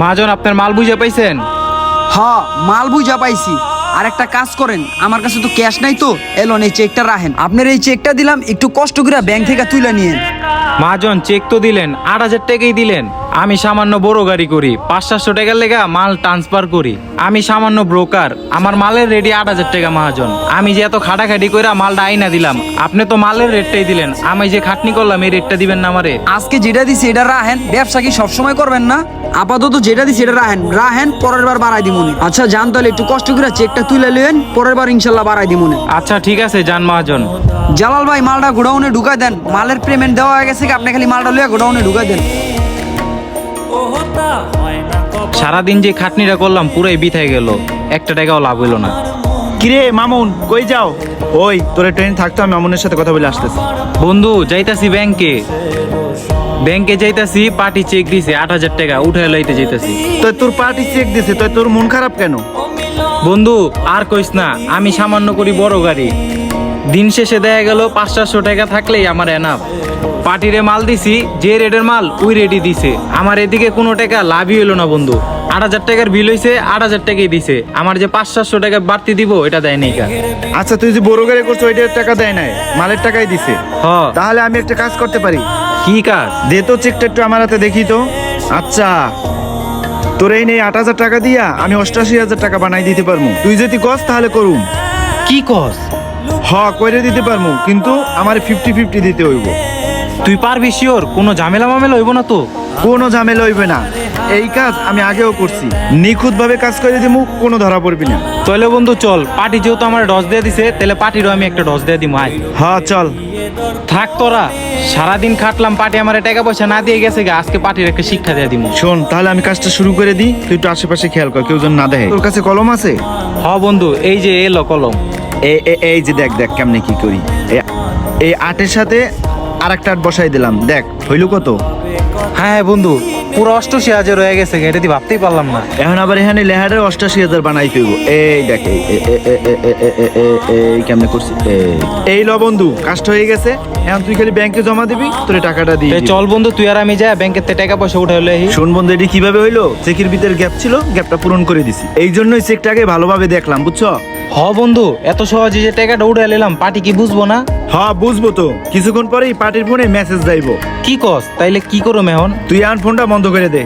মহাজন আপনার মাল বুঝে পাইছেন? হ মাল বুঝা পাইছি। আর একটা কাজ করেন আমার কাছে তো ক্যাশ নাই তো এলোন এই চেকটা রাখেন। আপনার এই চেকটা দিলাম একটু কষ্ট করে ব্যাংক থেকে তুলে নিয়েন। মাজন চেক তো দিলেন আট হাজার টাকাই দিলেন। আমি সামান্য বড় গাড়ি করি পাঁচ সাতশো টাকার লেগা মাল ট্রান্সফার করি। আমি সামান্য ব্রোকার আমার মালের রেডি আট হাজার টাকা মহাজন। আমি যে এত খাটাখাটি করে মালটা আইনা দিলাম আপনি তো মালের রেটটাই দিলেন। আমি যে খাটনি করলাম এই রেটটা দিবেন না আমারে। আজকে যেটা দিছি এটা রাহেন ব্যবসা কি সবসময় করবেন না? আপাতত যেটা দিছি এটা রাহেন রাহেন পরের বার বাড়াই দিমুনি আচ্ছা জান তাহলে একটু কষ্ট করে চেকটা তুলে নেন পরের বার ইনশাল্লাহ বাড়াই দিমুনি আচ্ছা ঠিক আছে যান মহাজন। জালাল ভাই মালটা গোডাউনে ঢুকাই দেন। মালের পেমেন্ট দেওয়া হয়ে গেছে কি? আপনি খালি মালটা লইয়া গোডাউনে ঢুকাই দেন। সারাদিন যে খাটনিটা করলাম পুরাই বিথায় গেল। একটা টাকাও লাভ হইল না। কিরে মামুন কই যাও? ওই তোরে ট্রেন থাকতো আমি মামুনের সাথে কথা বলে আসতেছি। বন্ধু যাইতাছি ব্যাংকে। ব্যাংকে যাইতাছি পার্টি চেক দিছে আট হাজার টাকা উঠে লইতে যাইতাছি। তো তোর পার্টি চেক দিছে তো তোর মন খারাপ কেন? বন্ধু আর কইস না আমি সামান্য করি বড় গাড়ি। দিন শেষে দেখা গেল পাঁচ চারশো টাকা থাকলেই আমার এনাফ পার্টিরে মাল দিছি যে রেটের মাল ওই রেটই দিছে। আমার এদিকে কোনো টাকা লাভই হইল না বন্ধু। আট হাজার টাকার বিল হইছে আট হাজার টাকাই দিছে। আমার যে পাঁচ সাতশো টাকা বাড়তি দিব এটা দেয় নাই কা আচ্ছা তুই যে বড় গাড়ি করছ ওইটার টাকা দেয় নাই মালের টাকাই দিছে। হ। তাহলে আমি একটা কাজ করতে পারি। কি কাজ? দে তো চেকটা একটু আমার হাতে দেখি তো। আচ্ছা তোর এই নেই আট হাজার টাকা দিয়া আমি অষ্টাশি হাজার টাকা বানাই দিতে পারব। তুই যদি কস তাহলে করুম। কি কস? হ কইরে দিতে পারব কিন্তু আমার ফিফটি ফিফটি দিতে হইব। তুই পারবি শিওর কোনো ঝামেলা মামেলা হইব না তো? কোনো ঝামেলা হইবে না। এই কাজ আমি আগেও করছি। নিখুঁত ভাবে কাজ করে দিমু কোনো ধরা পড়বি না। তাহলে বন্ধু চল পার্টি যেহেতু আমার ডস দিয়ে দিছে তাহলে পার্টিরও আমি একটা ডস দিয়ে দিব আয়। হ্যাঁ চল। থাক তোরা সারাদিন খাটলাম পার্টি আমার টাকা পয়সা না দিয়ে গেছে গে, আজকে পার্টির একটা শিক্ষা দিয়ে দিব শোন তাহলে আমি কাজটা শুরু করে দিই তুই একটু আশেপাশে খেয়াল কর কেউ যেন না দেখে। তোর কাছে কলম আছে? হ বন্ধু এই যে এলো কলম। এ- এ- এই যে দেখ দেখ কেমনে কি করি। এ- এই আটের সাথে আর বসাই দিলাম দেখ হইল কত হ্যাঁ বন্ধু পুরো অষ্টাশি হাজার হয়ে গেছে এটা দিয়ে ভাবতেই পারলাম না এখন আবার এখানে লেহারে অষ্টাশি হাজার বানাই ফেলব এই দেখ এই কেমনে করছি এই ল বন্ধু কাস্ট হয়ে গেছে এখন তুই খালি ব্যাংকে জমা দিবি তোর টাকাটা দিই চল বন্ধু তুই আর আমি যা ব্যাংকের থেকে টাকা পয়সা উঠে হলে শোন বন্ধু এটি কীভাবে হইল চেকের ভিতরে গ্যাপ ছিল গ্যাপটা পূরণ করে দিছি এই জন্যই চেকটাকে ভালোভাবে দেখলাম বুঝছ হ বন্ধু এত সহজে যে টাকাটা উঠে নিলাম পার্টি কি বুঝব না হ্যাঁ বুঝব তো। কিছুক্ষণ পরেই পার্টির ফোনে মেসেজ যাইবো। কি কস? তাইলে কি করো মেহন? তুই এখন ফোনটা বন্ধ করে দে।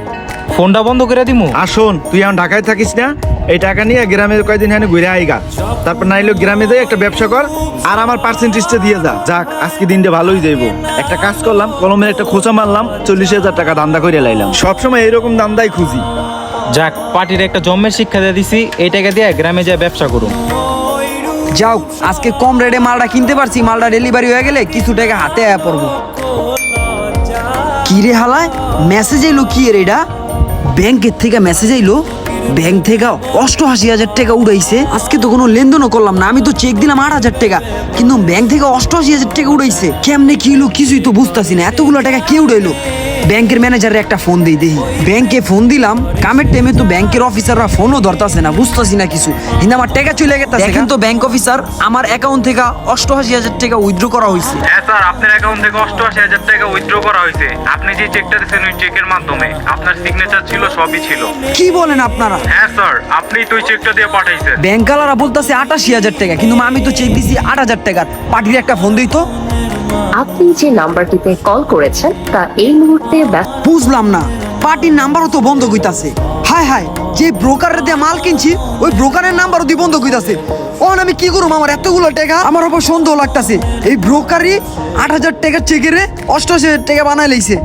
ফোনটা বন্ধ করে দিমু? আর শোন তুই এখন ঢাকায় থাকিস না এই টাকা নিয়ে গ্রামে কয়দিন এখানে ঘুরে আইগা। তারপর নাইলে গ্রামে যাই একটা ব্যবসা কর আর আমার পার্সেন্টেজটা দিয়ে যা। যাক আজকে দিনটা ভালোই যাইবো। একটা কাজ করলাম কলমের একটা খোঁচা মারলাম চল্লিশ হাজার টাকা দান্দা করে লাইলাম। সবসময় এইরকম দান্দাই খুঁজি। যাক পার্টির একটা জন্মের শিক্ষা দিয়ে দিছি এই টাকা দিয়ে গ্রামে যায় ব্যবসা করুন যাও, আজকে কম রেটে মালটা কিনতে পারছি, মালটা ডেলিভারি হয়ে গেলে কিছু টাকা হাতে আয়া পড়ব। কি রে হালায়? মেসেজ এলো কি এর এটা? ব্যাংকের থেকে মেসেজ এলো? ব্যাংক থেকে অষ্টআশি হাজার টাকা উড়াইছে। আজকে তো কোনো লেনদেনও করলাম না। আমি তো চেক দিলাম আট হাজার টাকা। কিন্তু ব্যাংক থেকে অষ্টআশি হাজার টাকা উড়াইছে। কেমনে কি হলো কিছুই তো বুঝতাছি না। এতগুলো টাকা কে উড়াইলো? ব্যাংকের ম্যানেজারের একটা ফোন দিই দেখি। ব্যাংকে ফোন দিলাম। কামের টাইমে তো ব্যাংকের অফিসাররা ফোনও ধরতাছে না। বুঝতাছি না কিছু। কিন্তু আমার টাকা চলে গেছে দেখেন তো ব্যাংক অফিসার আমার অ্যাকাউন্ট থেকে অষ্টআশি হাজার টাকা উইথড্র করা হয়েছে হ্যাঁ স্যার আপনার অ্যাকাউন্ট থেকে অষ্টআশি হাজার টাকা উইথড্র করা হয়েছে আপনি যে চেকটা দিয়েছেন ওই চেকের মাধ্যমে। আপনার সিগনেচার ছিল সবই ছিল। কি বলেন আপনারা? হ্যাঁ স্যার আপনি তো চেকটা দিয়ে পাঠাইছেন। ব্যাংকালারা বলতেছে আটাশি হাজার টাকা কিন্তু আমি তো চেক দিছি আট হাজার টাকার পার্টির একটা ফোন দিই তো। আপনি যে নাম্বারটিতে কল করেছেন তা এই মুহূর্তে ব্যস্ত বুঝলাম না। পার্টির নাম্বারও তো বন্ধ কইতাছে। হায় হায় যে ব্রোকারের দিয়ে মাল কিনছি ওই ব্রোকারের নাম্বারও দিয়ে বন্ধ কইতাছে। ওন আমি কি করুম? আমার এতগুলো টাকা, আমার উপর সন্দেহ লাগতাছে। এই ব্রোকারি আট হাজার টাকার চেকেরে অষ্টআশি হাজার টাকা বানাই লাইছে।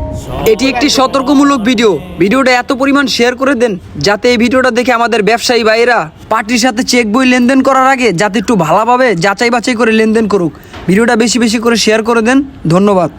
এটি একটি সতর্কমূলক ভিডিও ভিডিওটা এত পরিমাণ শেয়ার করে দেন, যাতে এই ভিডিওটা দেখে আমাদের ব্যবসায়ী ভাইয়েরা পার্টির সাথে চেক বই লেনদেন করার আগে যাতে একটু ভালোভাবে যাচাই বাছাই করে লেনদেন করুক। ভিডিওটা বেশি বেশি করে শেয়ার করে দেন। ধন্যবাদ।